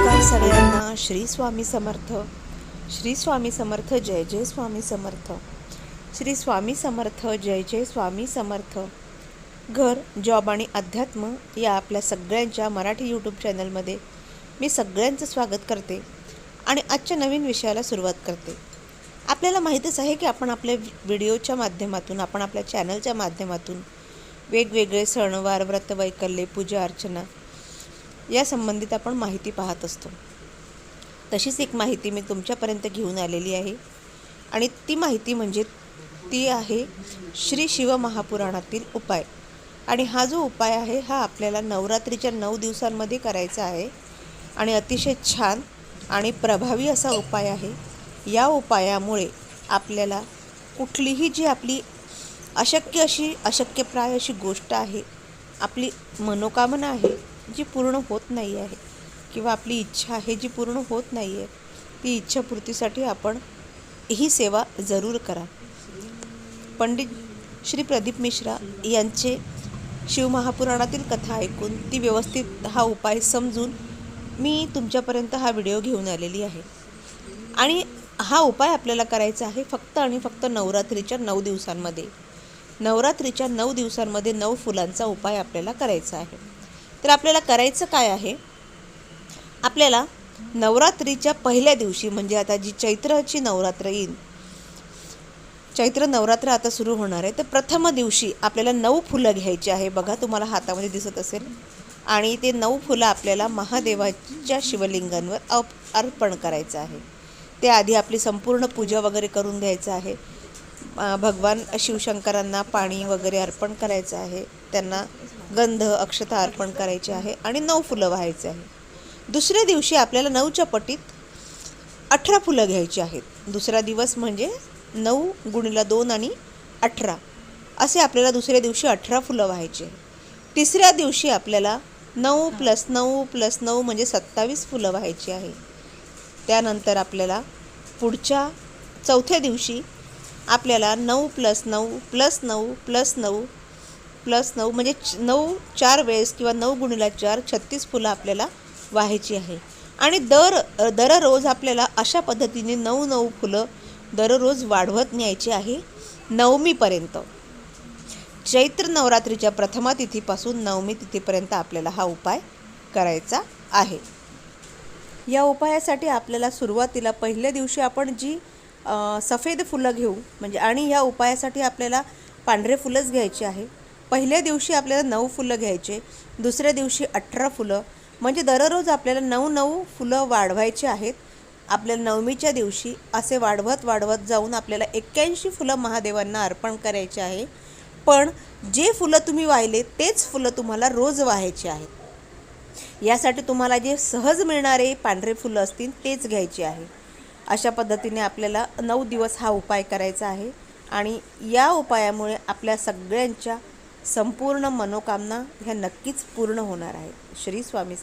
नमस्कार सगळ्यांना. श्री स्वामी समर्थ. श्री स्वामी समर्थ जय जय स्वामी समर्थ. श्री स्वामी समर्थ जय जय स्वामी समर्थ. घर जॉब आणि अध्यात्म या आपल्या सगळ्यांच्या मराठी यूट्यूब चॅनलमध्ये मी सगळ्यांचं स्वागत करते आणि आजच्या नवीन विषयाला सुरुवात करते. आपल्याला माहीतच आहे की आपण आपल्या व्हिडिओच्या माध्यमातून आपण आपल्या चॅनलच्या माध्यमातून वेगवेगळे सणवार व्रतवैकल्ये पूजा अर्चना या संबंधित आपण माहिती पाहत असतो. तशीच एक माहिती मी तुमच्यापर्यंत घेऊन आलेली आहे. आणि ती माहिती म्हणजे ती आहे श्री शिवमहापुराणातील उपाय. आणि हा जो उपाय आहे हा आपल्याला नवरात्रीच्या नऊ दिवसांमध्ये करायचा आहे. आणि अतिशय छान आणि प्रभावी असा उपाय आहे. या उपायामुळे आपल्याला कुठलीही जी आपली अशक्य अशी अशक्यप्राय अशी गोष्ट आहे आपली मनोकामना आहे जी पूर्ण होत नाही आहे किंवा आपली इच्छा आहे जी पूर्ण होत नाही आहे ती इच्छापूर्तीसाठी आपण ही सेवा जरूर करा. पंडित श्री प्रदीप मिश्रा यांचे शिवमहापुराणातील कथा ऐकून ती व्यवस्थित हा उपाय समजून मी तुमच्यापर्यंत हा व्हिडिओ घेऊन आलेली आहे. आणि हा उपाय आपल्याला करायचा आहे फक्त आणि फक्त नवरात्रीच्या नऊ दिवसांमध्ये. नवरात्रीच्या नऊ दिवसांमध्ये नऊ फुलांचा उपाय आपल्याला करायचा आहे. तर आपल्याला करायचं काय आहे? आपल्याला नवरात्रीच्या पहिल्या दिवशी म्हणजे आता जी चैत्राची नवरात्र येईल चैत्र नवरात्र आता सुरू होणार आहे. तर प्रथम दिवशी आपल्याला नऊ फुलं घ्यायची आहे. बघा तुम्हाला हातामध्ये दिसत असेल. आणि ते नऊ फुलं आपल्याला महादेवाच्या शिवलिंगांवर अप अर्पण करायचं आहे. त्याआधी आपली संपूर्ण पूजा वगैरे करून घ्यायचं आहे. भगवान शिवशंकरांना पाणी वगैरे अर्पण करायचं आहे. त्यांना गंध अक्षता अर्पण करायची आहे आणि नऊ फुलं व्हायचे आहे. दुसऱ्या दिवशी आपल्याला नऊच्या पटीत अठरा फुलं घ्यायची आहेत. दुसरा दिवस म्हणजे नऊ गुणीला दोन आणि अठरा. असे आपल्याला दुसऱ्या दिवशी अठरा फुलं व्हायचे. तिसऱ्या दिवशी आपल्याला नऊ प्लस नऊ प्लस नऊ म्हणजे सत्तावीस फुलं व्हायची आहे. त्यानंतर आपल्याला पुढच्या चौथ्या दिवशी आपल्याला नऊ प्लस नऊ प्लस नऊ प्लस नऊ प्लस नऊ म्हणजे च- नऊ चार वेळेस किंवा नऊ गुणीला चार छत्तीस फुलं आपल्याला व्हायची आहे. आणि दर दररोज आपल्याला अशा पद्धतीने नऊ नऊ फुलं दररोज वाढवत न्यायची आहे नवमीपर्यंत. चैत्र नवरात्रीच्या प्रथमा तिथीपासून नवमी तिथीपर्यंत आपल्याला हा उपाय करायचा आहे. या उपायासाठी आपल्याला सुरुवातीला पहिल्या दिवशी आपण जी सफेद फुलं घेऊ म्हणजे आणि या उपायासाठी आपल्याला पांढरे फुलंच घ्यायची आहे. पहिल्या दिवशी आपल्याला नऊ फुलं घ्यायचे दुसऱ्या दिवशी अठरा फुलं. म्हणजे दररोज आपल्याला नऊ नऊ फुलं वाढवायची आहेत. आपल्याला नवमीच्या दिवशी असे वाढवत वाढवत जाऊन आपल्याला एक्क्याऐंशी फुलं महादेवांना अर्पण करायचे आहे. पण जे फुलं तुम्ही वाहिले तेच फुलं तुम्हाला रोज वाहायचे आहेत. यासाठी तुम्हाला जे सहज मिळणारे पांढरे फुलं असतील तेच घ्यायचे आहे. अशा पद्धतीने आपल्याला नऊ दिवस हा उपाय करायचा आहे. आणि या उपायामुळे आपल्या सगळ्यांच्या संपूर्ण मनोकामना ह्या नक्कीच पूर्ण होणार आहेत. श्री स्वामी